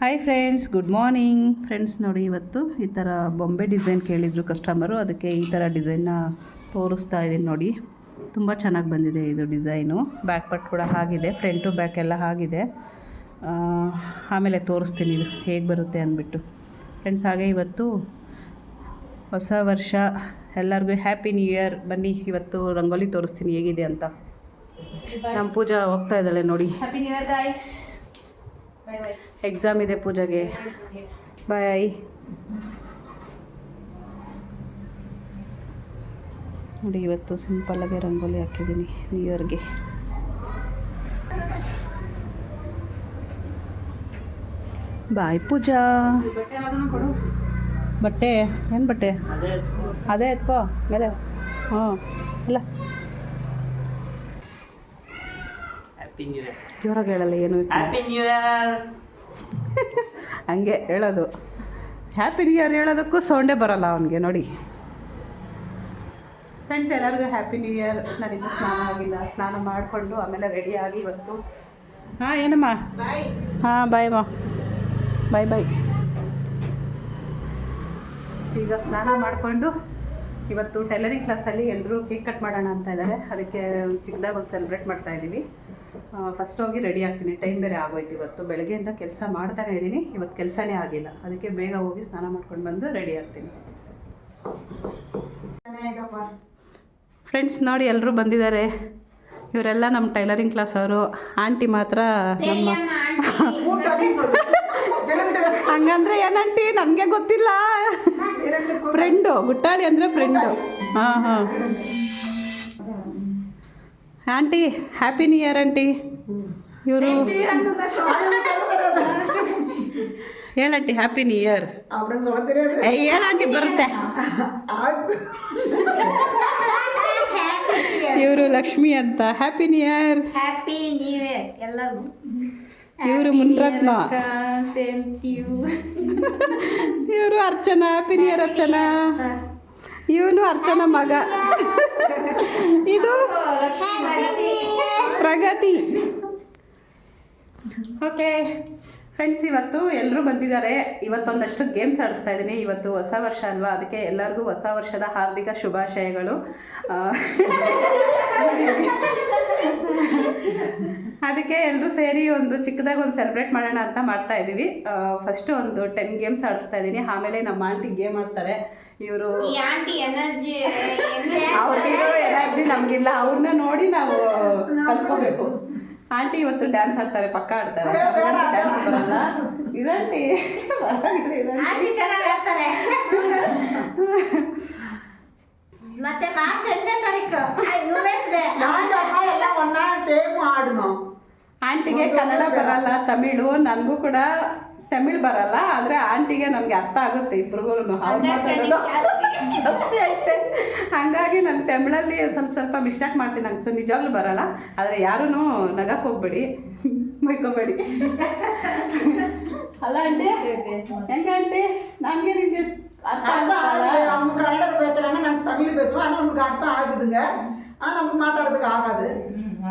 Hi friends good morning friends ನೋಡಿ ಇವತ್ತು ಈ ಥರ ಬೊಂಬೆ ಡಿಸೈನ್ ಕೇಳಿದರು ಕಸ್ಟಮರು ಅದಕ್ಕೆ ಈ ಥರ ಡಿಸೈನ್ನ ತೋರಿಸ್ತಾ ಇದ್ದೀನಿ ನೋಡಿ. ತುಂಬ ಚೆನ್ನಾಗಿ ಬಂದಿದೆ ಇದು ಡಿಸೈನು ಬ್ಯಾಕ್ ಪಟ್ ಕೂಡ ಆಗಿದೆ ಫ್ರಂಟು ಬ್ಯಾಕ್ ಎಲ್ಲ ಆಗಿದೆ ಆಮೇಲೆ ತೋರಿಸ್ತೀನಿ ಇದು ಹೇಗೆ ಬರುತ್ತೆ ಅಂದ್ಬಿಟ್ಟು. ಫ್ರೆಂಡ್ಸ್ ಹಾಗೆ ಇವತ್ತು ಹೊಸ ವರ್ಷ, ಎಲ್ಲರಿಗೂ ಹ್ಯಾಪಿ ನ್ಯೂ ಇಯರ್ ಬನ್ನಿ, ಇವತ್ತು ರಂಗೋಲಿ ತೋರಿಸ್ತೀನಿ ಹೇಗಿದೆ ಅಂತ. ನಮ್ಮ ಪೂಜಾ ಹೋಗ್ತಾ ಇದ್ದಾಳೆ ನೋಡಿ. Happy new year bye exam ಇದೆ ಪೂಜೆಗೆ. ಬಾಯ್ ನೋಡಿ, ಇವತ್ತು ಸಿಂಪಲ್ಲಾಗೆ ರಂಗೋಲಿ ಹಾಕಿದ್ದೀನಿ ನ್ಯೂ ಇಯರ್ಗೆ ಬಾಯ್ ಪೂಜಾ. ಬಟ್ಟೆ, ಏನು ಬಟ್ಟೆ? ಅದೇ ಎತ್ಕೋ. ಮೇಲೆ. ಹ್ಞೂ ಇಲ್ಲ ಹ್ಯಾಪಿ ನ್ಯೂ ಇಯರ್ ಜೋರಾಗಿ ಹೇಳಲ್ಲ ಏನು ಹ್ಯಾಪಿ ನ್ಯೂ ಇಯರ್ ಹಂಗೆ ಹೇಳೋದು. ಹ್ಯಾಪಿ ನ್ಯೂ ಇಯರ್ ಹೇಳೋದಕ್ಕೂ ಸೌಂಡೇ ಬರಲ್ಲ ಅವನಿಗೆ ನೋಡಿ. ಫ್ರೆಂಡ್ಸ್ ಎಲ್ಲರಿಗೂ ಹ್ಯಾಪಿ ನ್ಯೂ ಇಯರ್ ನಾನಿನ್ನೂ ಸ್ನಾನ ಆಗಿಲ್ಲ. ಸ್ನಾನ ಮಾಡಿಕೊಂಡು ಆಮೇಲೆ ರೆಡಿ ಆಗಿ ಇವತ್ತು. ಹಾಂ ಏನಮ್ಮ? ಹಾಂ ಬಾಯ್ ಮಾ. ಬಾಯ್ ಬಾಯ್ ಈಗ ಸ್ನಾನ ಮಾಡಿಕೊಂಡು ಇವತ್ತು ಟೈಲರಿಂಗ್ ಕ್ಲಾಸಲ್ಲಿ ಎಲ್ಲರೂ ಕೇಕ್ ಕಟ್ ಮಾಡೋಣ ಅಂತ ಇದ್ದಾರೆ. ಅದಕ್ಕೆ ಚಿಕ್ಕದಾಗಿ ಒಂದು ಸೆಲೆಬ್ರೇಟ್ ಮಾಡ್ತಾ ಇದ್ದೀವಿ. ಫಸ್ಟ್ ಹೋಗಿ ರೆಡಿ ಆಗ್ತೀನಿ. ಟೈಮ್ ಬೇರೆ ಆಗೋಯ್ತು ಇವತ್ತು. ಬೆಳಗ್ಗೆಯಿಂದ ಕೆಲಸ ಮಾಡ್ತಾನೆ ಇದ್ದೀನಿ. ಇವತ್ತು ಕೆಲಸನೇ ಆಗಿಲ್ಲ. ಅದಕ್ಕೆ ಬೇಗ ಹೋಗಿ ಸ್ನಾನ ಮಾಡ್ಕೊಂಡು ಬಂದು ರೆಡಿ ಆಗ್ತೀನಿ. ಫ್ರೆಂಡ್ಸ್ ನೋಡಿ ಎಲ್ಲರೂ ಬಂದಿದ್ದಾರೆ. ಇವರೆಲ್ಲ ನಮ್ಮ ಟೈಲರಿಂಗ್ ಕ್ಲಾಸ್ ಅವರು. ಆಂಟಿ ಮಾತ್ರ ನಮ್ಮ ಹಂಗಂದ್ರೆ ಏನಂಟಿ ನನಗೆ ಗೊತ್ತಿಲ್ಲ. ಫ್ರೆಂಡು ಗುಟ್ಟಾಳಿ ಅಂದರೆ ಫ್ರೆಂಡು ಹಾಂ ಹಾಂ. Aunty happy new year aunty. ಇವರು ಹೇಳಂಟಿ ಹ್ಯಾಪಿ ನ್ಯೂ ಇಯರ್ ಹೇಳಂಟಿ ಬರುತ್ತೆ. ಇವರು ಲಕ್ಷ್ಮಿ ಅಂತ. Happy new year happy new year ಎಲ್ಲರೂ ಇವರು ಮುನ್ರತ್ನ. ಇವರು Archana. Happy new year Archana. ಇವನು ಅರ್ಚನ ಮಗ. ಇದು ಪ್ರಗತಿ. ಓಕೆ ಫ್ರೆಂಡ್ಸ್ ಇವತ್ತು ಎಲ್ಲರೂ ಬಂದಿದ್ದಾರೆ. ಇವತ್ತೊಂದಷ್ಟು ಗೇಮ್ಸ್ ಆಡಿಸ್ತಾ ಇದ್ದೀನಿ. ಇವತ್ತು ಹೊಸ ವರ್ಷ ಅಲ್ವಾ? ಅದಕ್ಕೆ ಎಲ್ಲರಿಗೂ ಹೊಸ ವರ್ಷದ ಹಾರ್ದಿಕ ಶುಭಾಶಯಗಳು. ಅದಕ್ಕೆ ಎಲ್ಲರೂ ಸೇರಿ ಒಂದು ಚಿಕ್ಕದಾಗಿ ಒಂದು ಸೆಲೆಬ್ರೇಟ್ ಮಾಡೋಣ ಅಂತ ಮಾಡ್ತಾ ಇದ್ದೀವಿ. ಫಸ್ಟು ಒಂದು ಟೆನ್ ಗೇಮ್ಸ್ ಆಡಿಸ್ತಾ ಇದ್ದೀನಿ. ಆಮೇಲೆ ನಮ್ಮ ಆಂಟಿ ಗೇಮ್ ಆಡ್ತಾರೆ. ಇವರು ಈ ಆಂಟಿ ಎನರ್ಜಿ ನಮ್ಗಿಲ್ಲ ಅವ್ರನ್ನ ನೋಡಿ ನಾವು ಕಲ್ತ್ಕೋಬೇಕು. ಆಂಟಿ ಇವತ್ತು ಡ್ಯಾನ್ಸ್ ಆಡ್ತಾರೆ ಪಕ್ಕ ಆಡ್ತಾರೆ. ಡ್ಯಾನ್ಸ್ ಬರಲ್ಲ. ಇರಂಟಿ ಮತ್ತೆ ಮಾರ್ಚ್ ಎರಡನೇ ತಾರೀಕು. ಎಲ್ಲ ಒನ್ನ ಸೇವ್ ಮಾಡು ಆಂಟಿಗೆ ಕನ್ನಡ ಬರಲ್ಲ ತಮಿಳು ನನಗೂ ಕೂಡ ತಮಿಳ್ ಬರಲ್ಲ ಆದರೆ ಆಂಟಿಗೆ ನನಗೆ ಅರ್ಥ ಆಗುತ್ತೆ ಇಬ್ರಿಗೂ ಅವ್ರು ಮಾತಾಡೋದು ಜಾಸ್ತಿ ಐತೆ ಹಾಗಾಗಿ ನಾನು ತಮಿಳಲ್ಲಿ ಸ್ವಲ್ಪ ಸ್ವಲ್ಪ ಮಿಸ್ಟೇಕ್ ಮಾಡ್ತೀನಿ ನಂಗೆ ಸೊ ನಿಜವಾಗ್ಲೂ ಬರಲ್ಲ ಆದರೆ ಯಾರೂ ನಗಕ್ಕೆ ಹೋಗ್ಬೇಡಿ ಬೈಕೋಬೇಡಿ ಅಲ್ಲ ಆಂಟಿ ಹೆಂಗ ಆಂಟಿ ನನಗೆ ನಿಮಗೆ ಅರ್ಥ அர்த்தம் ஆகுது ಆಗಲ್ಲ அவங்க கன்னடம் பேசுறாங்க நாங்க தமிழ் பேசுவோம் ஆனா நமக்கு அர்த்தம் ஆகுதுங்க ஆனா நமக்கு மாத்தாடுறதுக்கு ஆகாது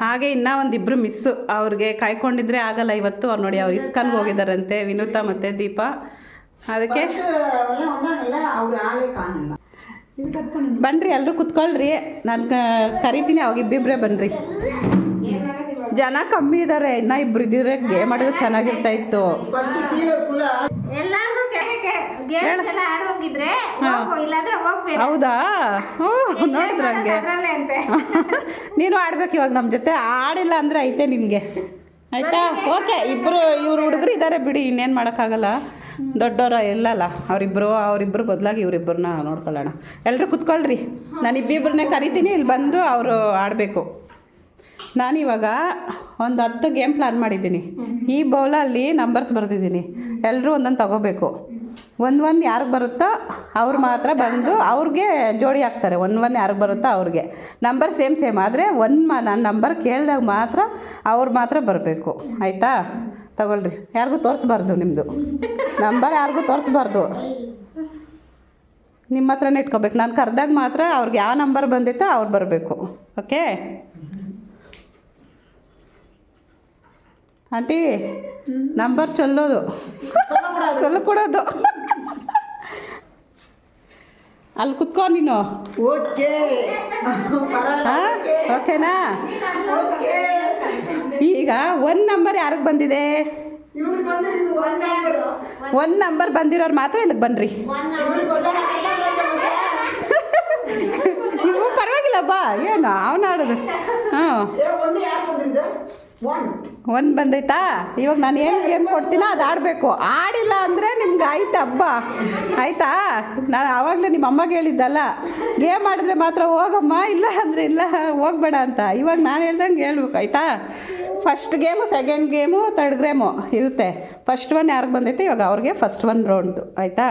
ಹಾಗೆ ಇನ್ನ ಒಂದಿಬ್ರು ಮಿಸ್ ಅವ್ರಿಗೆ ಕಾಯ್ಕೊಂಡಿದ್ರೆ ಆಗಲ್ಲ ಇವತ್ತು. ಅವ್ರು ನೋಡಿ ಅವ್ರು ಇಸ್ಕನ್ಗೆ ಹೋಗಿದಾರಂತೆ. ವಿನೂತ ಮತ್ತೆ ದೀಪ. ಅದಕ್ಕೆ ಬನ್ರಿ ಎಲ್ಲರೂ ಕುತ್ಕೊಳ್ರಿ. ನಾನು ಕರಿತೀನಿ. ಅವಾಗ ಇಬ್ಬಿಬ್ರೆ ಬನ್ರಿ. ಜನ ಕಮ್ಮಿ ಇದಾರೆ ಇನ್ನ ಇಬ್ರು ಇದ್ರೆ ಗೇಮ್ ಆಡಿದ್ರೆ ಚೆನ್ನಾಗಿರ್ತಾ ಇತ್ತು ಹೌದಾ? ಹ್ಞೂ ನೋಡಿದ್ರ ಹಂಗೆ. ನೀನು ಆಡ್ಬೇಕು ಇವಾಗ ನಮ್ಮ ಜೊತೆ. ಆಡಿಲ್ಲ ಅಂದ್ರೆ ಐತೆ ನಿನಗೆ. ಆಯ್ತಾ? ಓಕೆ ಇಬ್ಬರು ಇವ್ರು ಹುಡುಗರು ಇದ್ದಾರೆ ಬಿಡಿ ಇನ್ನೇನು ಮಾಡೋಕ್ಕಾಗಲ್ಲ. ದೊಡ್ಡವರ ಇಲ್ಲಲ್ಲ ಅವರಿಬ್ಬರು ಅವರಿಬ್ಬರು ಬದಲಾಗಿ ಇವರಿಬ್ಬರನ್ನ ನೋಡ್ಕೊಳ್ಳೋಣ. ಎಲ್ಲರೂ ಕುತ್ಕೊಳ್ರಿ. ನಾನು ಇಬ್ಬಿಬ್ರನ್ನೇ ಕರಿತೀನಿ ಇಲ್ಲಿ ಬಂದು ಅವರು ಆಡಬೇಕು. ನಾನಿವಾಗ ಒಂದು ಹತ್ತು ಗೇಮ್ ಪ್ಲಾನ್ ಮಾಡಿದ್ದೀನಿ. ಈ ಬೌಲಲ್ಲಿ ನಂಬರ್ಸ್ ಬರೆದಿದ್ದೀನಿ. ಎಲ್ಲರೂ ಒಂದೊಂದು ತಗೋಬೇಕು. ಒಂದು ಒಂದು ಯಾರಿಗೆ ಬರುತ್ತೋ ಅವ್ರು ಮಾತ್ರ ಬಂದು ಅವ್ರಿಗೆ ಜೋಡಿ ಹಾಕ್ತಾರೆ. ಒಂದು ಒಂದು ಯಾರಿಗೆ ಬರುತ್ತೋ ಅವ್ರಿಗೆ. ನಂಬರ್ ಸೇಮ್ ಸೇಮ್ ಆದರೆ ಒಂದು ಮಾ ನಾನು ನಂಬರ್ ಕೇಳಿದಾಗ ಮಾತ್ರ ಅವ್ರು ಮಾತ್ರ ಬರಬೇಕು. ಆಯಿತಾ? ತಗೊಳ್ರಿ. ಯಾರಿಗೂ ತೋರಿಸ್ಬಾರ್ದು ನಿಮ್ಮದು ನಂಬರ್ ಯಾರಿಗೂ ತೋರಿಸ್ಬಾರ್ದು. ನಿಮ್ಮ ಹತ್ರನೇ ಇಟ್ಕೋಬೇಕು. ನಾನು ಕರೆದಾಗ ಮಾತ್ರ ಅವ್ರಿಗೆ ಯಾವ ನಂಬರ್ ಬಂದಿತ್ತೋ ಅವ್ರು ಬರಬೇಕು. ಓಕೆ ಆಂಟಿ ನಂಬರ್ ಚೊಲ್ಲೋದು. ಚೊಲ್ಲ ಕೊಡೋದು. ಅಲ್ಲಿ ಕುತ್ಕೋ ನೀನು. ಓಕೆ. ಹಾಂ ಓಕೆನಾ? ಈಗ ಒಂದು ನಂಬರ್ ಯಾರಿಗೆ ಬಂದಿದೆ? ಒಂದ್ ನಂಬರ್ ಬಂದಿರೋರು ಮಾತ್ರ ಇಲ್ಲಿಗೆ ಬನ್ನಿರಿ ನೀವು ಪರವಾಗಿಲ್ಲ ಬಾ ಏನು ಅವನಾಡೋದು ಆಡೋದು. ಹಾಂ ಒನ್ ಬಂದೈತಾ? ಇವಾಗ ನಾನು ಏನು ಗೇಮ್ ಕೊಡ್ತೀನೋ ಅದು ಆಡಬೇಕು. ಆಡಿಲ್ಲ ಅಂದರೆ ನಿಮ್ಗೆ ಆಯ್ತು ಹಬ್ಬ? ಆಯ್ತಾ? ನಾನು ಆವಾಗಲೇ ನಿಮ್ಮ ಅಮ್ಮಗೆ ಹೇಳಿದ್ದಲ್ಲ ಗೇಮ್ ಆಡಿದ್ರೆ ಮಾತ್ರ ಹೋಗಮ್ಮ ಇಲ್ಲ ಅಂದರೆ ಇಲ್ಲ ಹೋಗ್ಬೇಡ ಅಂತ. ಇವಾಗ ನಾನು ಹೇಳ್ದಂಗೆ ಹೇಳ್ಬೇಕು ಆಯಿತಾ? First game second game third game ಇರುತ್ತೆ. ಫಸ್ಟ್ ಒನ್ ಯಾರಿಗೆ ಬಂದೈತೆ? ಇವಾಗ ಅವ್ರಿಗೆ ಫಸ್ಟ್ ಒನ್ ರೌಂಡು ಆಯಿತಾ?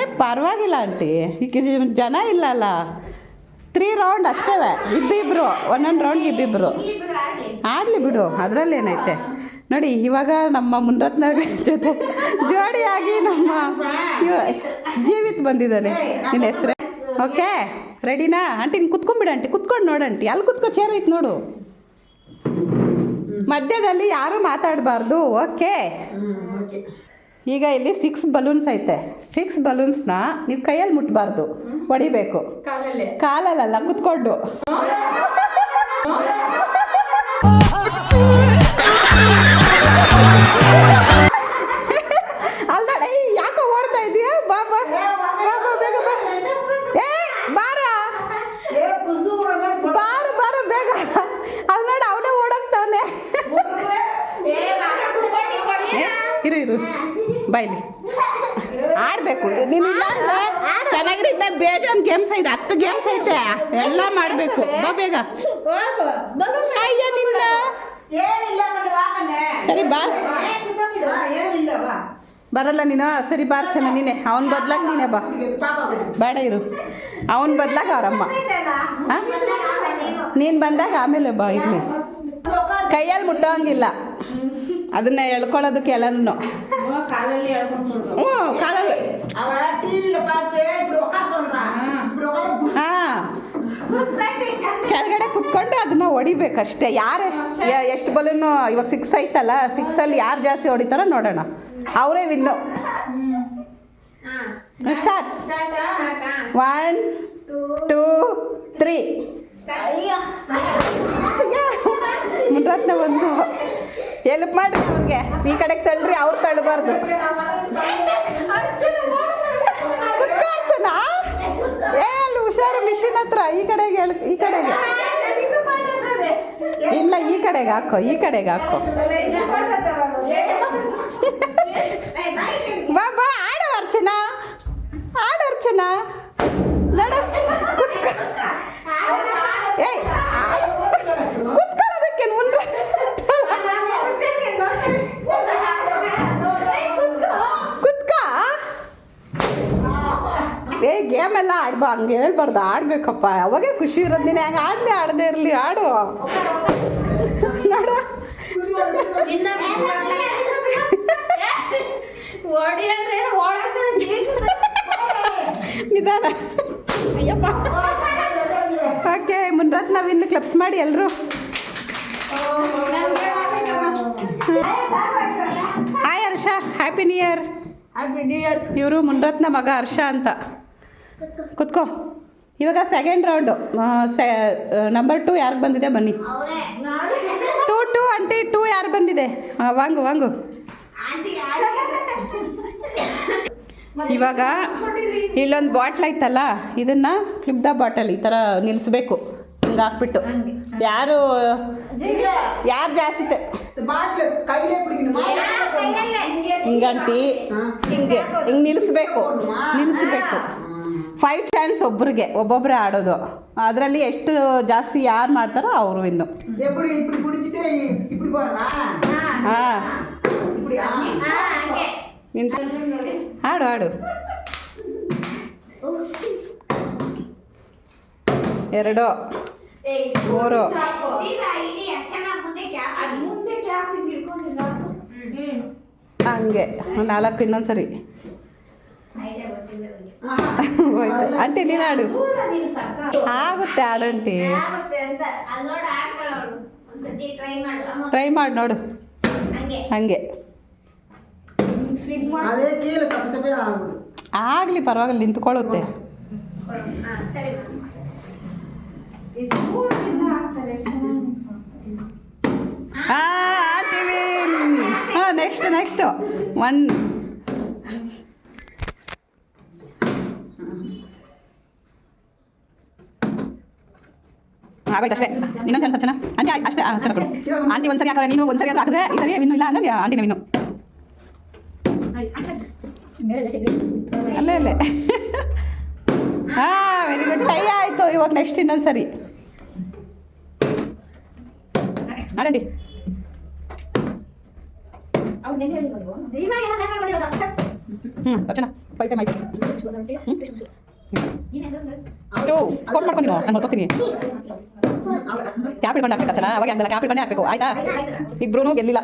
ಏ ಪರವಾಗಿಲ್ಲ ಆಂಟಿ. ಈಗ ಜನ ಇಲ್ಲ ಅಲ್ಲ. ತ್ರೀ ರೌಂಡ್ ಅಷ್ಟೇ ಇಬ್ಬಿಬ್ರು, ಒಂದೊಂದು ರೌಂಡ್ ಇಬ್ಬಿಬ್ರು. ಆಡ್ಲಿ ಬಿಡು ಅದರಲ್ಲಿ ಏನೈತೆ ನೋಡಿ, ಇವಾಗ ನಮ್ಮ ಮುನ್ರತ್ನ ಜೊತೆ ಜೋಡಿಯಾಗಿ ನಮ್ಮ ಜೀವಿತ್ ಬಂದಿದ್ದಾನೆ. ನಿನ್ನ ಹೆಸ್ರೆ? ಓಕೆ ರೆಡಿನಾ ಆಂಟಿ ನೀನು ಕುತ್ಕೊಂಡ್ಬಿಡ ಆಂಟಿ ಕುತ್ಕೊಂಡು ನೋಡು ಆಂಟಿ ಅಲ್ಲಿ ಕುತ್ಕೋ ಚೇರ್ ಐತೆ ನೋಡು. ಮಧ್ಯದಲ್ಲಿ ಯಾರು ಮಾತಾಡಬಾರ್ದು. ಓಕೆ ಈಗ ಇಲ್ಲಿ ಸಿಕ್ಸ್ ಬಲೂನ್ಸ್ ಐತೆ. ಸಿಕ್ಸ್ ಬಲೂನ್ಸ್ನ ನೀವು ಕೈಯಲ್ಲಿ ಮುಟ್ಬಾರ್ದು. ಹೊಡಿಬೇಕು. ಕಾಲಲ್ಲ. ಕುತ್ಕೊಂಡು. ಮಾಡಬೇಕು ಬಾ ಬೇಗ. ಅಯ್ಯ ನಿನ್ನ. ಏನಿಲ್ಲ ವಾಕನೆ ಸರಿ ಬಾ. ಬರಲ್ಲ ನೀನು. ಸರಿ ಬಾರ್ ಚೆನ್ನ ನೀನೆ. ಅವನ ಬದ್ಲಾಗ ನೀನೆ ಬಾ. ಬೇಡ. ಇರು. ಅವನ ಬದ್ಲಾಗ ಅವರಮ್ಮ ಹಾಂ? ನೀನು ಬಂದಾಗ ಆಮೇಲೆ ಬಾ ಇರಲಿ. ಕೈಯಲ್ಲಿ ಮುಟ್ಟೋಂಗಿಲ್ಲ. ಅದನ್ನ ಎಳ್ಕೊಳ್ಳೋದಕ್ಕೆ ಎಲ್ಲನೂ. ಹ್ಞೂ ಕಾಲಲ್ಲಿ ಹಾಂ. ಕೆಳಗಡೆ ಕುತ್ಕೊಂಡು ಅದನ್ನ ಹೊಡಿಬೇಕಷ್ಟೇ. ಯಾರು ಎಷ್ಟು ಎಷ್ಟು ಬಲೂನು ಇವಾಗ ಸಿಕ್ಸ್ ಐತಲ್ಲ ಸಿಕ್ಸಲ್ಲಿ ಯಾರು ಜಾಸ್ತಿ ಹೊಡಿತಾರೋ ನೋಡೋಣ. ಅವರೇ win start one two three Munirathna ಒಂದು ಎಲ್ಪ್ ಮಾಡ್ರಿ ಅವ್ರಿಗೆ. ಈ ಕಡೆಗೆ ತಳ್ಳ್ರಿ ಅವ್ರು ತಳ್ಳಬಾರ್ದು ಕುತ್ಕೋ ಅರ್ಚನಾ. ಏ ಹುಷಾರು, ಮಿಷಿನ್ ಹತ್ರ, ಈ ಕಡೆಗೆ ಈ ಕಡೆಗೆ. ಇಲ್ಲ, ಈ ಕಡೆಗೆ ಹಾಕೋ, ಈ ಕಡೆಗೆ ಹಾಕೋ. ಹಂಗೆ ಹೇಳ್ಬಾರ್ದು ಆಡ್ಬೇಕಪ್ಪ. ಅವಾಗೆ ಖುಷಿ ಇರೋದು ನೀನು ಹಂಗೆ ಆಡಲಿ ಆಡದೆ ಇರಲಿ ಆಡು. ನೋಡು. ನಿಧಾನ. ಅಯ್ಯಪ್ಪ. ಓಕೆ ಮುನ್ರಾತ್ ಇನ್ನು ಕ್ಲಬ್ಸ್ ಮಾಡಿ ಎಲ್ಲರೂ hi Harsha. Happy new year ಇವರು ಮುನ್ರತ್ನ ಮಗ ಹರ್ಷ ಅಂತ. ಕುತ್ಕೋ. ಇವಾಗ ಸೆಕೆಂಡ್ ರೌಂಡು ನಂಬರ್ ಟು ಯಾರಿಗೆ ಬಂದಿದೆ ಬನ್ನಿ. ಟೂ ಟೂ ಆಂಟಿ ಟೂ ಯಾರು ಬಂದಿದೆ? ವಾಂಗು ವಾಂಗು. ಇವಾಗ ಇಲ್ಲೊಂದು ಬಾಟ್ಲ್ ಐತಲ್ಲ ಇದನ್ನು ದ ಬಾಟಲ್ ಈ ಥರ ನಿಲ್ಲಿಸ್ಬೇಕು ಹಿಂಗೆ ಹಾಕ್ಬಿಟ್ಟು. ಯಾರು ಯಾರು ಜಾಸ್ತಿ ಹಿಂಗಂಟಿ ಹಿಂಗೆ ಹಿಂಗೆ ನಿಲ್ಲಿಸ್ಬೇಕು ನಿಲ್ಲಿಸ್ಬೇಕು ಫೈವ್ ಚಾನ್ಸ್ ಒಬ್ಬರಿಗೆ ಒಬ್ಬೊಬ್ಬರೇ ಆಡೋದು. ಅದರಲ್ಲಿ ಎಷ್ಟು ಜಾಸ್ತಿ ಯಾರು ಮಾಡ್ತಾರೋ ಅವರು ಇನ್ನು ಹಾಂ ಹಾಡು ಹಾಡು ಎರಡು. ಮೂರು. ಹಂಗೆ ನಾಲ್ಕು ಇನ್ನೊಂದು ಸರಿ ಹೋಯ್ತು. ನೀನು ಆಡು ಆಗುತ್ತೆ ಆಡಂಟಿ ಟ್ರೈ ಮಾಡಿ. ನೋಡು. ಹಂಗೆ. ಆಗಲಿ ಪರವಾಗಿಲ್ಲ ನಿಂತ್ಕೊಳ್ಳುತ್ತೆ. ಹಾಂ ನೆಕ್ಸ್ಟ್ ನೆಕ್ಸ್ಟು ಒನ್ ಆಗೋಯ್ತು ಅಷ್ಟೇ. ಇನ್ನೊಂದು ಚಾನ್ಸ್ ಚೆನ್ನ ಆಂಟಿ ಅಷ್ಟೇ ಕೊಡು. ಆಂಟಿ ಒಂದ್ಸರಿ ಹಾಕೋರೆ ನೀನು? ಒಂದ್ಸರಿ ಹಾಕಿದ್ರೆ ಈ ಸರಿ ಇನ್ನು ಇಲ್ಲ ಅಂದ್ರೆ ಆಂಟಿ ನೀನು. ಅಲ್ಲೇ ಅಲ್ಲೇ. ಹಾಂ ವೆರಿ ಗುಡ್ ಟೈ ಆಯಿತು ಇವಾಗ ನೆಕ್ಸ್ಟ್ ಇನ್ನೊಂದು ಸರಿ ಹ್ಞೂ ರಚನಾ ಫೈವ್ ಟೈಮ್ ಆಯ್ತು ಟು ಫೋನ್ ಮಾಡ್ಕೊಂಡು ನಾನು ಹೊತ್ತೀನಿ ಕ್ಯಾಪ್ ಇಡ್ಕೊಂಡು ಹಾಕ್ಬೇಕು ರಚನಾ ಅವಾಗ ಅಂದಲ್ಲ ಕ್ಯಾಪ್ ಹಿಡ್ಕೊಂಡೆ ಹಾಕ್ಬೇಕು. ಆಯ್ತಾ? ಇಬ್ರು ಗೆಲ್ಲಿಲ್ಲ.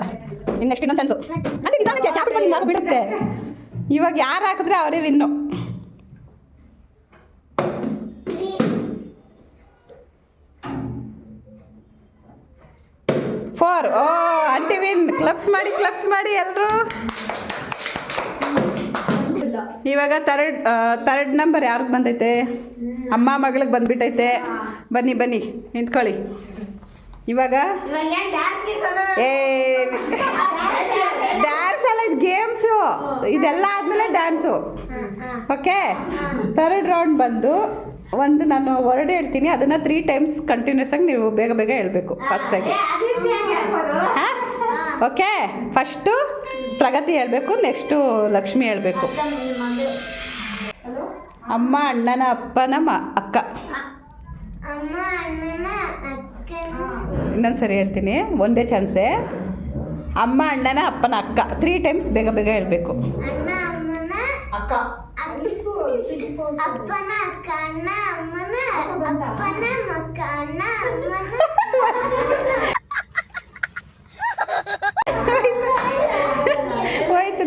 ಇನ್ನು ನೆಕ್ಸ್ಟ್ ಇನ್ನೊಂದು ಚಾನ್ಸು ಅಂದ್ರೆ ನಿಧಾನಕ್ಕೆ ಕ್ಯಾಪ್ ಹಿಡ್ಕೊಂಡು ಹಿಂಗೆ ಬಿಡುತ್ತೆ? ಇವಾಗ ಯಾರು ಹಾಕಿದ್ರೆ ಅವರೇ ವಿನ್ನು ಫೋರ್ ಓ ಅಂಟಿ ವಿನ್ ಕ್ಲಬ್ಸ್ ಮಾಡಿ ಕ್ಲಬ್ಸ್ ಮಾಡಿ ಎಲ್ಲರೂ ಇವಾಗ ತರ್ಡ್ ತರ್ಡ್ ನಂಬರ್ ಯಾರಿಗೆ ಬಂದೈತೆ? ಅಮ್ಮ ಮಗಳಿಗೆ ಬಂದ್ಬಿಟ್ಟೈತೆ ಬನ್ನಿ ಬನ್ನಿ ನಿಂತ್ಕೊಳ್ಳಿ. ಇವಾಗ? ಏ ಡ್ಯಾನ್ಸ್ ಅಲ್ಲ ಇದು ಗೇಮ್ಸು ಇದೆಲ್ಲ ಆದಮೇಲೆ ಡ್ಯಾನ್ಸು ಓಕೆ ಥರ್ಡ್ ರೌಂಡ್ ಬಂದು ಒಂದು ನಾನು ವರ್ಡ್ ಹೇಳ್ತೀನಿ. ಅದನ್ನು ತ್ರೀ ಟೈಮ್ಸ್ ಕಂಟಿನ್ಯೂಸ್ ಆಗಿ ನೀವು ಬೇಗ ಬೇಗ ಹೇಳಬೇಕು ಫಸ್ಟಾಗಿ ಓಕೆ ಫಸ್ಟು ಪ್ರಗತಿ ಹೇಳಬೇಕು ನೆಕ್ಸ್ಟು ಲಕ್ಷ್ಮಿ ಹೇಳಬೇಕು. ಅಮ್ಮ ಅಣ್ಣನ ಅಪ್ಪನ ಮ ಅಕ್ಕ. ಇನ್ನೊಂದು ಸರಿ ಹೇಳ್ತೀನಿ ಒಂದೇ ಚಾನ್ಸೆ. ಅಮ್ಮ ಅಣ್ಣನ ಅಪ್ಪನ ಅಕ್ಕ. ತ್ರೀ ಟೈಮ್ಸ್ ಬೇಗ ಬೇಗ ಹೇಳಬೇಕು. ಅಕ್ಕ.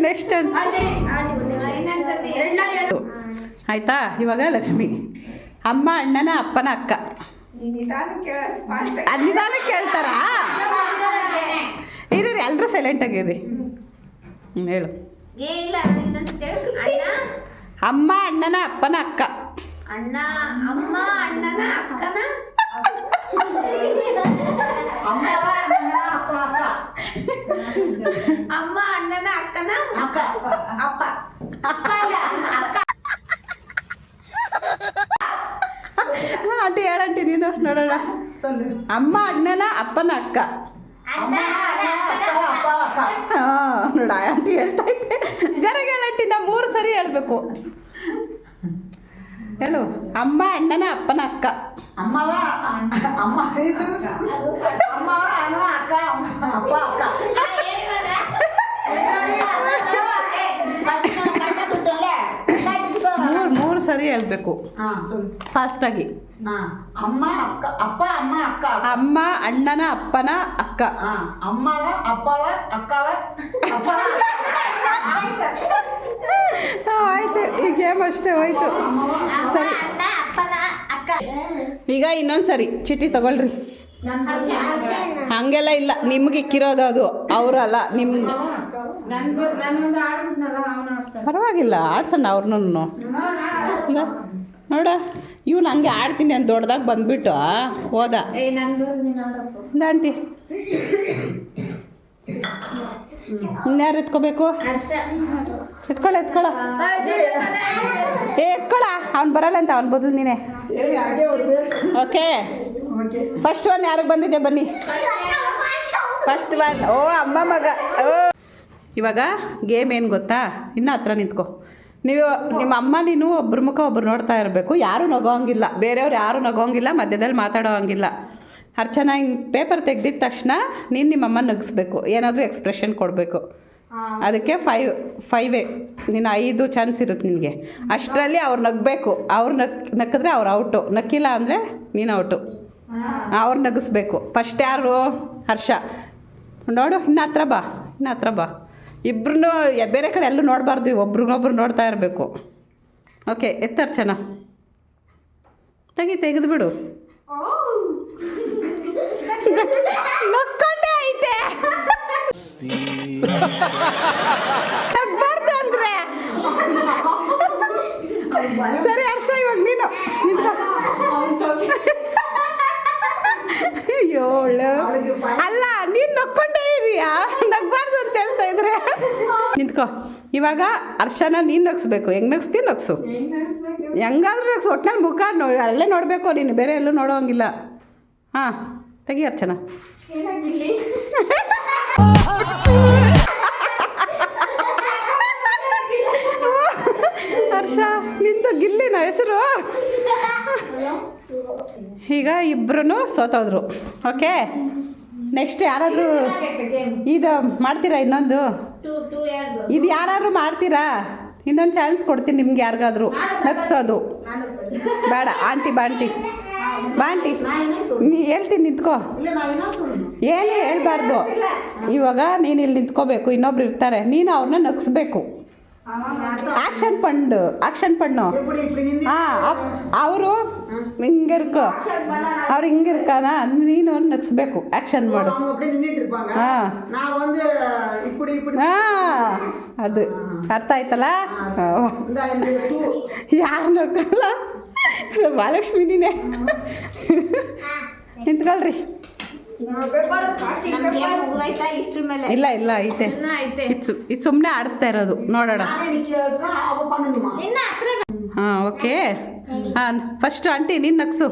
ನೆಕ್ಸ್ಟ್ ಆಯ್ತಾ? ಇವಾಗ ಲಕ್ಷ್ಮಿ. ಅಮ್ಮ ಅಣ್ಣನ ಅಪ್ಪನ ಅಕ್ಕ. ನಿಧಾನ ಕೇಳ್ತಾರಾ? ಇರಿ ಎಲ್ಲರೂ ಸೈಲೆಂಟ್ ಆಗಿರ್ರಿ. ಹ್ಞೂ ಹೇಳು. ಅಮ್ಮ ಅಣ್ಣನ ಅಪ್ಪನ ಅಕ್ಕ. ಅಣ್ಣ ಅಮ್ಮ ಅಣ್ಣನ ಅಕ್ಕನ ಅಮ್ಮ ಅಣ್ಣನ ಅಪ್ಪನ ಅಕ್ಕ. ನೋಡ ಆಂಟಿ ಹೇಳ್ತಾ ಇದ್ದೆ. ಜರಗೇಳಂಟಿ ನಾ ಮೂರು ಸರಿ ಹೇಳ್ಬೇಕು. ಹೇಳು ಅಮ್ಮ ಅಣ್ಣನ ಅಪ್ಪನ ಅಕ್ಕ. ಅಮ್ಮವ ಅಮ್ಮ. ಫಾಸ್ಟ್ ಆಗಿ ಅಮ್ಮ ಅಕ್ಕ ಅಪ್ಪ ಅಮ್ಮ ಅಕ್ಕ. ಅಮ್ಮ ಅಣ್ಣನ ಅಪ್ಪನ ಅಕ್ಕ. ಅಮ್ಮವ ಅಪ್ಪವ ಅಕ್ಕವ ಆಯ್ತು ಈ ಗೇಮ್ ಅಷ್ಟೇ ಹೋಯ್ತು. ಸರಿ. ಈಗ ಇನ್ನೊಂದ್ಸರಿ ಚಿಟ್ಟಿ ತಗೊಳ್ರಿ. ಹಂಗೆಲ್ಲ ಇಲ್ಲ. ನಿಮ್ಗೆ ಇಕ್ಕಿರೋದು ಅದು. ಅವರಲ್ಲ ನಿಮ್ ಪರವಾಗಿಲ್ಲ. ಆಡ್ಸೋಣ ಅವ್ರನ್ನೂ ನೋಡ ಇವ್ನು ಹಂಗೆ ಆಡ್ತೀನಿ ಅಂತ ದೊಡ್ಡದಾಗ ಬಂದ್ಬಿಟ್ಟು ಹೋದ. ದಾಂಟಿ ಇನ್ಯಾರು ಎತ್ಕೋಬೇಕು? ಎತ್ಕೊಳ ಎತ್ಕೊಳ. ಏ ಎತ್ಕೊಳ. ಅವ್ನು ಬರಲ್ಲ ಅಂತ ಅವ್ನು ಬದಲು ನೀನೆ. ಓಕೆ. ಫಸ್ಟ್ ಒನ್ ಯಾರಿಗೆ ಬಂದಿದ್ದೆ ಬನ್ನಿ. ಫಸ್ಟ್ ಒನ್ ಓ ಅಮ್ಮ ಮಗ. ಓ. ಇವಾಗ ಗೇಮ್ ಏನು ಗೊತ್ತಾ? ಇನ್ನೂ ಹತ್ರ ನಿಂತ್ಕೋ. ನೀವು ನಿಮ್ಮ ಅಮ್ಮ ನೀನು ಒಬ್ರ ಮುಖ ಒಬ್ರು ನೋಡ್ತಾ ಇರಬೇಕು. ಯಾರೂ ನಗೋಂಗಿಲ್ಲ. ಬೇರೆಯವ್ರು ಯಾರೂ ನಗೋಂಗಿಲ್ಲ ಮಧ್ಯದಲ್ಲಿ ಮಾತಾಡೋ ಹಂಗಿಲ್ಲ. ಅರ್ಚನಾ ಹಿಂಗೆ ಪೇಪರ್ ತೆಗೆದಿದ್ದ ತಕ್ಷಣ ನೀನು ನಿಮ್ಮಮ್ಮ ನಗಿಸ್ಬೇಕು. ಏನಾದರೂ ಎಕ್ಸ್ಪ್ರೆಷನ್ ಕೊಡಬೇಕು. ಅದಕ್ಕೆ ಫೈವ್ ಫೈವೇ ನೀನು ಐದು ಚಾನ್ಸ್ ಇರುತ್ತೆ ನಿನಗೆ. ಅಷ್ಟರಲ್ಲಿ ಅವ್ರು ನಗಬೇಕು. ಅವ್ರು ನಕ್ ನಕ್ಕಿದ್ರೆ ಅವ್ರು ಔಟು ನಕ್ಕಿಲ್ಲ ಅಂದರೆ ನೀನು ಔಟು ಅವ್ರು ನಗಿಸ್ಬೇಕು. ಫಸ್ಟ್ ಯಾರು? ಹರ್ಷ. ನೋಡು ಇನ್ನು ಹತ್ರ ಬಾ. ಇನ್ನು ಹತ್ರ ಬಾ. ಇಬ್ರು ಬೇರೆ ಕಡೆ ಎಲ್ಲೂ ನೋಡಬಾರ್ದು ಒಬ್ರಿಗೊಬ್ರು ನೋಡ್ತಾ ಇರಬೇಕು. ಓಕೆ ಎತ್ತರ್ ಚೆನ್ನ ತೆಗಿ ತೆಗೆದುಬಿಡು ನಕ್ಕೊಂಡೇ ಐತೆ ನಗ್ಬಾರ್ದು ಅಂದ್ರೆ ಸರಿ ಹರ್ಷ ಇವಾಗ ನೀನು ನಿಂತ್ಕೋ ಅಯ್ಯೋ ಒಳ್ಳೆ ಅವಳಿಗೆ ಭಯ. ಅಲ್ಲ ನೀನು ನಕ್ಕೊಂಡೇ ಇದೀಯಾ ನಗ್ಬಾರ್ದು ಅಂತ ಹೇಳ್ತಾ ಇದ್ರೆ ನಿಂತ್ಕೋ. ಇವಾಗ ಅರ್ಶನ ನೀನು ನಗ್ಸ್ಬೇಕು. ಹೆಂಗೆ ನಗ್ಸ್ತೀಯ ನಗ್ಸು. ಹೆಂಗಾದ್ರೂ ನಗ್ಸು. ಒಟ್ಟಿನಲ್ಲಿ ಮುಖ ನೋ ಅಲ್ಲೇ ನೋಡಬೇಕು ನೀನು. ಬೇರೆ ಎಲ್ಲೂ ನೋಡೋಂಗಿಲ್ಲ. ಹಾಂ ತೆಗಿ ಅರ್ಚನ. ಹರ್ಷ ನಿಂದು ಗಿಲ್ಲಿನ ಹೆಸರು? ಈಗ ಇಬ್ಬರೂ ಸೋತೋದ್ರು. ಓಕೆ? ನೆಕ್ಸ್ಟ್ ಯಾರಾದರೂ ಇದು ಮಾಡ್ತೀರಾ ಇನ್ನೊಂದು? ಇದು ಯಾರು ಮಾಡ್ತೀರಾ? ಇನ್ನೊಂದು ಚಾನ್ಸ್ ಕೊಡ್ತೀನಿ ನಿಮ್ಗೆ ಯಾರಿಗಾದ್ರೂ. ನಗ್ಸೋದು. ಬೇಡ ಆಂಟಿ ಬಾಂಟಿ. ಬಾಂಟಿ ನೀ ಹೇಳ್ತೀನಿ ನಿಂತ್ಕೋ. ಏನು ಹೇಳ್ಬಾರ್ದು. ಇವಾಗ ನೀನು ಇಲ್ಲಿ ನಿಂತ್ಕೋಬೇಕು ಇನ್ನೊಬ್ರು ಇರ್ತಾರೆ. ನೀನು ಅವ್ರನ್ನ ನಗ್ಸ್ಬೇಕು. ಆಕ್ಷನ್ ಪಂಡು ಆಕ್ಷನ್ ಪಣ್ಣು. ಹಾಂ ಅವರು ಹಿಂಗಿರ್ಕೋ. ಅವ್ರು ಹಿಂಗಿರ್ಕಾನ ನೀನು ಒಂದು ನಗ್ಸ್ಬೇಕು. ಆ್ಯಕ್ಷನ್ ಮಾಡು. ಹಾಂ. ಹಾಂ. ಅದು. ಅರ್ಥ ಆಯ್ತಲ್ಲ? ಯಾರು ನಗ್ತಲ್ಲ ಮಹಾಲಕ್ಷ್ಮಿ ನೀನೇ. ನಿಂತ್ಕೊಳ್ರಿ. ಇಲ್ಲ ಇಲ್ಲ ಐತೆ. ಇದು ಸುಮ್ಮನೆ ಆಡಿಸ್ತಾ ಇರೋದು. ನೋಡೋಣ. ಹಾಂ ಓಕೆ. ಹಾಂ ಫಸ್ಟ್ ಆಂಟಿ ನಿನ್ನ ನಗ್ಸು.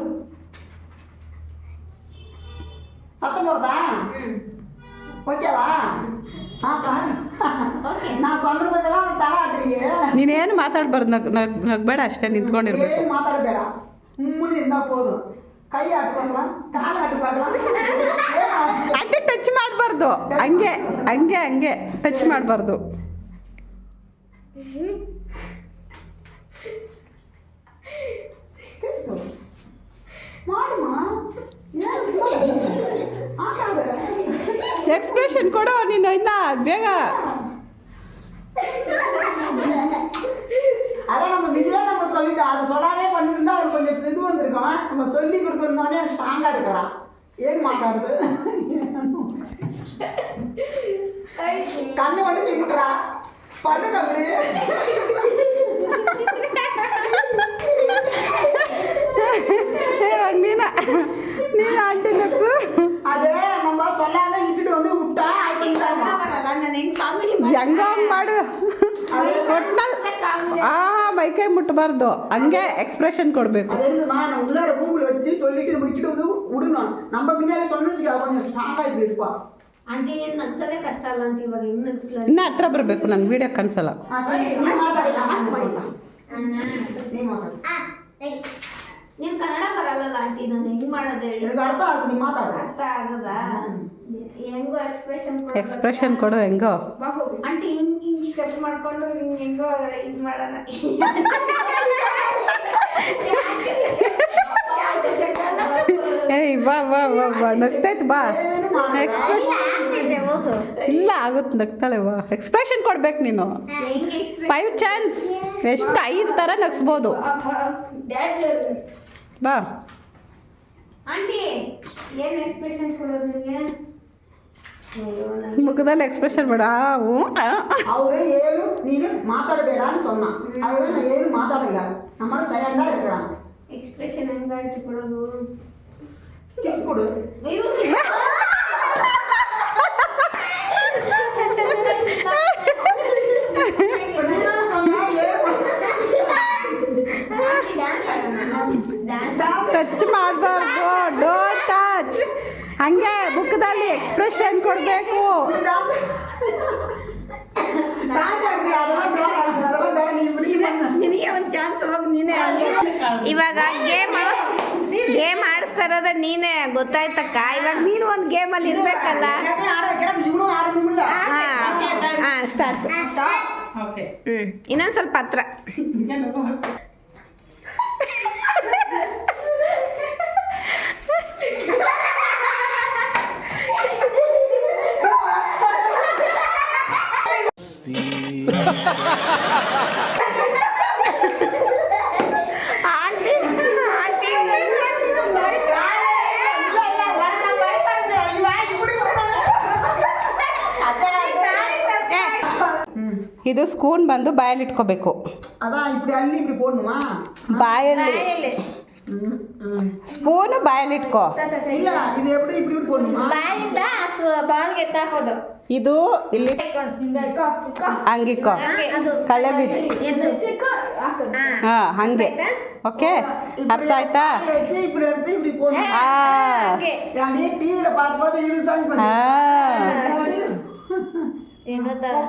ನೀನೇನು ಮಾತಾಡಬಾರ್ದು ನಗ್ ನಗ್ ನಗ್ಬೇಡ ಅಷ್ಟೇ ನಿಂತ್ಕೊಂಡಿರ್ಬೇಕು. ಮಾತಾಡಬೇಡ. ಆಂಟಿ ಟಚ್ ಮಾಡಬಾರ್ದು. ಹಂಗೆ ಹಂಗೆ ಹಂಗೆ ಟಚ್ ಮಾಡಬಾರ್ದು. ಕೇಳಿಸ್ಕೊ. ಮಾಡುಮಾ ಏನು ಸುಮ್ಮನೆ ಆಟ ಆಡು. ಎಕ್ಸ್ಪ್ರೆಷನ್ ಕೊಡು ನೀನು ಇನ್ನ ಬೇಗ அதான் நம்ம விஜயா நம்ம சொல்லிட்டோம் அது சொல்லாமே பண்ணிருந்தா அவர் கொஞ்சம் இது வந்திருக்கோம் நம்ம சொல்லி கொடுத்தோன்னே ஸ்ட்ராங்கா இருக்கிறான் ஏன் மாட்டாடுது கண்ணு மட்டும் சிக்கிக்கிறா பண்ணு கம்பி ಇವಾಗ ನೀನ ನೀನು ಆಂಟಿ ನಕ್ಸು. ಅದೇ ಹೆಂಗ ಮಾಡು? ಮೈಕೈ ಮುಟ್ಟಬಾರ್ದು ಹಂಗೆ ಎಕ್ಸ್ಪ್ರೆಷನ್ ಕೊಡಬೇಕು. ಇನ್ನ ಹತ್ರ ಬರಬೇಕು ನನ್ನ ವಿಡಿಯೋ ಕನ್ಸಲ್ಲ ನೀನ್ ಕನ್ನಡ ಬರಲ್ಲ ಆಂಟಿ ನಾನು ಹೆಂಗ್ ಮಾಡೋದು ಹೇಳಿ? ನಿನಗೆ ಅರ್ಥ ಆಯ್ತು ನೀ ಮಾತಾಡ. ಅರ್ಥ ಆಗದಾ? ಹೆಂಗೋ ಎಕ್ಸ್ಪ್ರೆಷನ್ ಎಕ್ಸ್ಪ್ರೆಷನ್ ಕೊಡು ಹೆಂಗೋ? ಆಂಟಿ ಹಿಂಗ್ ಹಿಂಗ್ ಸ್ಟೆಪ್ ಮಾಡ್ಕೊಂಡು ಹಿಂಗ್ ಹೆಂಗೋ ಇದು ಮಾಡೋಣ. ಏಯ್ ಬಾ ಬಾ ಬಾ ಬಾ. ನಗ್ತೈತೆ ಬಾ. ಎಕ್ಸ್ಪ್ರೆಷನ್ ಇಲ್ಲ ಆಗುತ್ತೆ ನಗ್ತಾಳೆ ಬಾ. ಎಕ್ಸ್ಪ್ರೆಷನ್ ಕೊಡ್ಬೇಕು ನೀನು. ಫೈವ್ ಚಾನ್ಸ್ ಎಷ್ಟು ಐದು ಥರ ನಗ್ಸ್ಬೋದು. ಬಾ ಆಂಟಿ ಏನು ಎಕ್ಸ್ಪ್ರೆಷನ್ ಕೊಡೋದು ನಿಮಗೆ ಮುಖದಲ್ಲಿ ಎಕ್ಸ್ಪ್ರೆಷನ್ ಬೇಡ ಅವರು ಏನು ನೀನು ಮಾತಾಡಬೇಡ ಅಂತ ಸೊನ್ನ ಅವಾಗ ನಾನು ಏನು ಮಾತಾಡಲ್ಲ ನಮ್ಮ ಸೈಲೆಂಟ್ ಆಗಿರ್ತಾರ ಎಕ್ಸ್ಪ್ರೆಷನ್ ಹೆಂಗಾಯ್ತು ಕೊಡೋದು ಕಿಸ್ ಕೊಡು ಅಯ್ಯೋ ನೀನೇ ಇವಾಗ ಗೇಮ್ ಗೇಮ್ ಆಡಿಸ್ತಾ ಇರೋದ ನೀನೇ ಗೊತ್ತಾಯ್ತಕ್ಕ? ಇವಾಗ ನೀನು ಒಂದು ಗೇಮಲ್ಲಿ ಇರ್ಬೇಕಲ್ಲ? ಯಾಕೆ ಆಡೋಕೆ ಇವನು ಆಡ ನಿಮ್ಮಿಂದ ಹಾ ಹಾ ಸ್ಟಾರ್ಟ್ ಹ್ಮ್ ಇನ್ನೊಂದು ಸ್ವಲ್ಪ ಹತ್ರ. ಇದು ಸ್ಪೂನ್ ಬಂದು ಬಾಯಲ್ಲಿ ಇಟ್ಕೋಬೇಕು ಬಾಯಲ್ಲಿ ಸ್ಪೂನು ಬಾಯಲ್ಲಿ ಇಟ್ಕೋ ಇದು ಇಲ್ಲಿ ಹಂಗಿಕ್ಕೋ ಕಳೆ ಬಿಟ್ಟು ಹಾ ಹಂಗೆ ಓಕೆ ಅರ್ಥ ಆಯ್ತಾ ಹಾಂ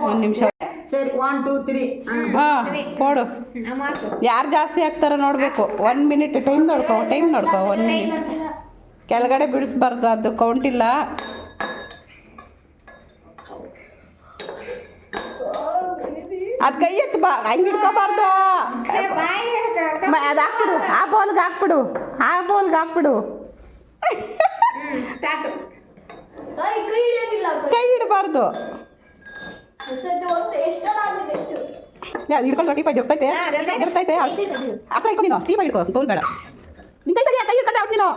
ಒಂದು ನಿಮಿಷ ಸರಿ ಒನ್ ಟೂ ತ್ರೀ ಹಾ ಕೊಡು. ಯಾರು ಜಾಸ್ತಿ ಆಗ್ತಾರ ನೋಡಬೇಕು. ಒನ್ ಮಿನಿಟ್ ಟೈಮ್ ನೋಡ್ಕೊ ಟೈಮ್ ನೋಡ್ಕೊ ಒನ್ ಮಿನಿಟ್. ಕೆಳಗಡೆ ಬಿಡಿಸ್ಬಾರ್ದು ಅದು ಕೌಂಟ್ ಇಲ್ಲ. ಅದು ಕೈ ಎತ್ತು ಬಾ ಹಂಗೆ ಹಿಡ್ಕೋಬಾರ್ದು. ಅದು ಹಾಕ್ಬಿಡು. ಆ ಬೌಲ್ಗೆ ಹಾಕ್ಬಿಡು. ಆ ಬೌಲ್ಗೆ ಹಾಕ್ಬಿಡು. ಕೈ ಇಡಬಾರ್ದು ಹಿಡ್ಕೊಂಡು ಟೀಪ ಇಟ್ಕೊ ನೀನು ಟೀಪ ಇಟ್ಕೊ ತೋಲ್ ಬೇಡ. ನಿಂತೈತೆ ಕೈ ತೆಗಿ ಕೈ ಹಿಡ್ಕೊಂಡ್ರೆ ಔಟ್ ನೀನು.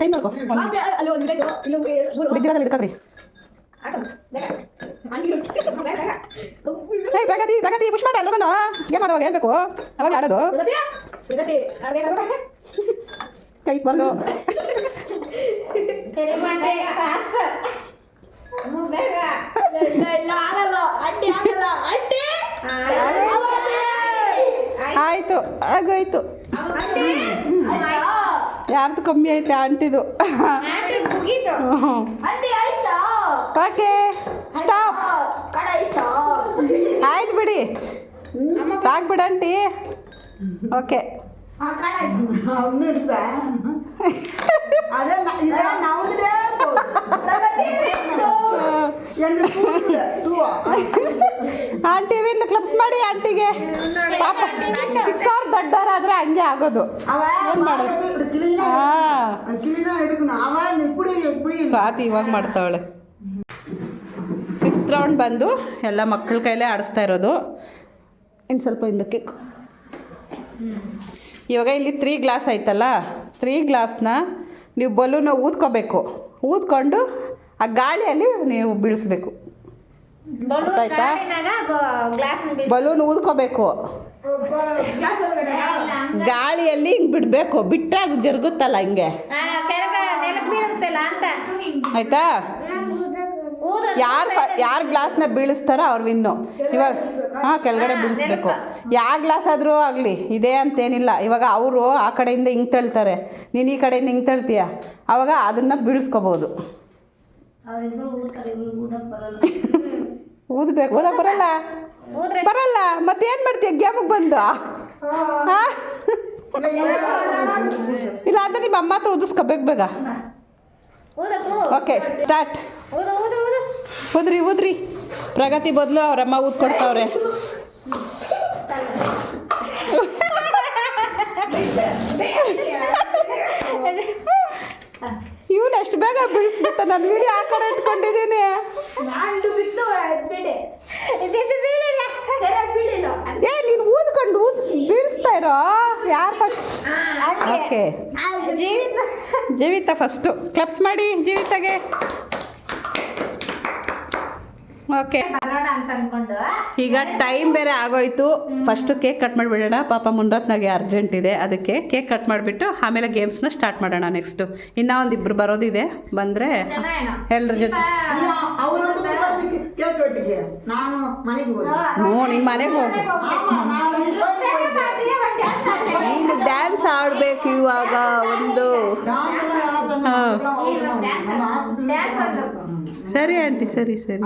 ಟೈಮ್ ನೋಡ್ಕೊ ಬಿದ್ದಿರೋದಲ್ಲಿ ಇಟ್ಕೊಳ್ರಿ ಏಯ್ ಪ್ರಗತಿ ಪ್ರಗತಿ ಪುಷ್ ಮಾಡ ಎಲ್ಲರೂ ಏನು ಮಾಡುವಾಗ ಹೇಳ್ಬೇಕು ಅವಾಗ ಆಡೋದು. ಕೈ ಬಂದು. ಆಯ್ತು ಆಗೋಯ್ತು. ಯಾರ್ದು ಕಮ್ಮಿ ಐತೆ ಆಂಟಿದು. Okay stop. ಆಯ್ತು? ಬಿಡಿ. ಸಾಕ್ಬಿಡಂಟಿ ಓಕೆ. ಅದೇ ಆಂಟಿ ವಿನ್ ಕ್ಲಬ್ಸ್ ಮಾಡಿ ಆಂಟಿಗೆ. ಪಾಪ ಚಿಕ್ಕವ್ರು ದೊಡ್ಡವರಾದ್ರೆ ಹಂಗೆ ಆಗೋದು. ಸ್ವಾತಿ ಇವಾಗ ಮಾಡ್ತಾವಳೆ. ಸಿಕ್ಸ್ತ್ ರೌಂಡ್ ಬಂದು ಎಲ್ಲ ಮಕ್ಕಳ ಕೈಲೇ ಆಡಿಸ್ತಾ ಇರೋದು. ಇನ್ನು ಸ್ವಲ್ಪ ಹಿಂದಕ್ಕೆ ಇವಾಗ ಇಲ್ಲಿ ತ್ರೀ ಗ್ಲಾಸ್ ಆಯ್ತಲ್ಲ? ತ್ರೀ ಗ್ಲಾಸ್ನ ನೀವು ಬಲೂನ ಊದ್ಕೋಬೇಕು. ಊದ್ಕೊಂಡು ಆ ಗಾಳಿಯಲ್ಲಿ ನೀವು ಬೀಳಿಸ್ಬೇಕು. ಗೊತ್ತಾಯ್ತಾ? ಬಲೂನ್ ಊದ್ಕೋಬೇಕು. ಗಾಳಿಯಲ್ಲಿ ಹಿಂಗೆ ಬಿಡಬೇಕು. ಬಿಟ್ಟರೆ ಅದು ಜರುಗುತ್ತಲ್ಲ ಹಿಂಗೆ. ಆಯ್ತಾ? ಯಾರು ಯಾರು ಗ್ಲಾಸ್ನ ಬೀಳಿಸ್ತಾರೋ ಅವ್ರು ವಿನ್ನು ಇವಾಗ ಹಾಂ ಕೆಳಗಡೆ ಬೀಳಿಸ್ಬೇಕು. ಯಾವ ಗ್ಲಾಸ್ ಆದರೂ ಆಗಲಿ ಇದೇ ಅಂತೇನಿಲ್ಲ. ಇವಾಗ ಅವರು ಆ ಕಡೆಯಿಂದ ಹಿಂಗೆ ತಳ್ತಾರೆ. ನೀನು ಈ ಕಡೆಯಿಂದ ಹಿಂಗೆ ತಳ್ತೀಯ? ಆವಾಗ ಅದನ್ನು ಬೀಳಿಸ್ಕೋಬೋದು. ಊದಬೇಕು ಓದಕ್ ಬರಲ್ಲ. ಬರಲ್ಲ? ಬರಲ್ಲ ಮತ್ತೇನು ಮಾಡ್ತೀಯ? ಗೇಮಿಗೆ ಬಂದು ಹಾಂ. ಇಲ್ಲ ಅಂತ ನಿಮ್ಮ ಅಮ್ಮ ಹತ್ರ ಓದಿಸ್ಕೋಬೇಕು ಬೇಗ ಓಕೆ ಸ್ಟಾರ್ಟ್. ಓದ್ರಿ ಓದ್ರಿ ಊದು ಊದ್ರಿ ಊದ್ರಿ ಪ್ರಗತಿ ಬದಲು ಅವ್ರಮ್ಮ ಊದ್ ಕೊಡ್ತಾವ್ರೆ. ಇವನು ಎಷ್ಟು ಬೇಗ ಬಿಡಿಸ್ಬಿಟ್ಟ? ನಾನು ವಿಡಿಯೋ ಆ ಕಡೆ ಇಟ್ಕೊಂಡಿದ್ದೀನಿ. ನಾನು ಬಿಟ್ಟು ಬಿಡೆ. ಇದು ಬೀಳಿಲ್ಲ. ಸರಿಯಾಗಿ ಬೀಳಿಲ್ಲ. ಏ ನೀನು ಊದ್ಕೊಂಡು ಊದ್ ಬೀಳಿಸ್ತಾ ಇರೋ? ಯಾರು ಫಸ್ಟ್ ಓಕೆ ಜೀವಿತ. ಜೀವಿತ ಫಸ್ಟು ಕ್ಲಬ್ಸ್ ಮಾಡಿ ಜೀವಿತಗೆ. ಓಕೆ ಈಗ ಟೈಮ್ ಬೇರೆ ಆಗೋಯ್ತು. ಫಸ್ಟ್ ಕೇಕ್ ಕಟ್ ಮಾಡಿಬಿಡೋಣ. ಪಾಪ ಮುಂಡೋತ್ನಾಗೆ ಅರ್ಜೆಂಟ್ ಇದೆ. ಅದಕ್ಕೆ ಕೇಕ್ ಕಟ್ ಮಾಡಿಬಿಟ್ಟು ಆಮೇಲೆ ಗೇಮ್ಸ್ನ ಸ್ಟಾರ್ಟ್ ಮಾಡೋಣ ನೆಕ್ಸ್ಟು ಇನ್ನೂ ಇಬ್ರು ಬರೋದಿದೆ. ಬಂದ್ರೆ ಎಲ್ಲರ ಜೊತೆ ಹ್ಞೂ ಮನೆಗೆ ಹೋಗು. ಡ್ಯಾನ್ಸ್ ಆಡಬೇಕು. ಇವಾಗ ಒಂದು ಹಾಂ. ಸರಿ ಆಂಟಿ ಸರಿ ಸರಿ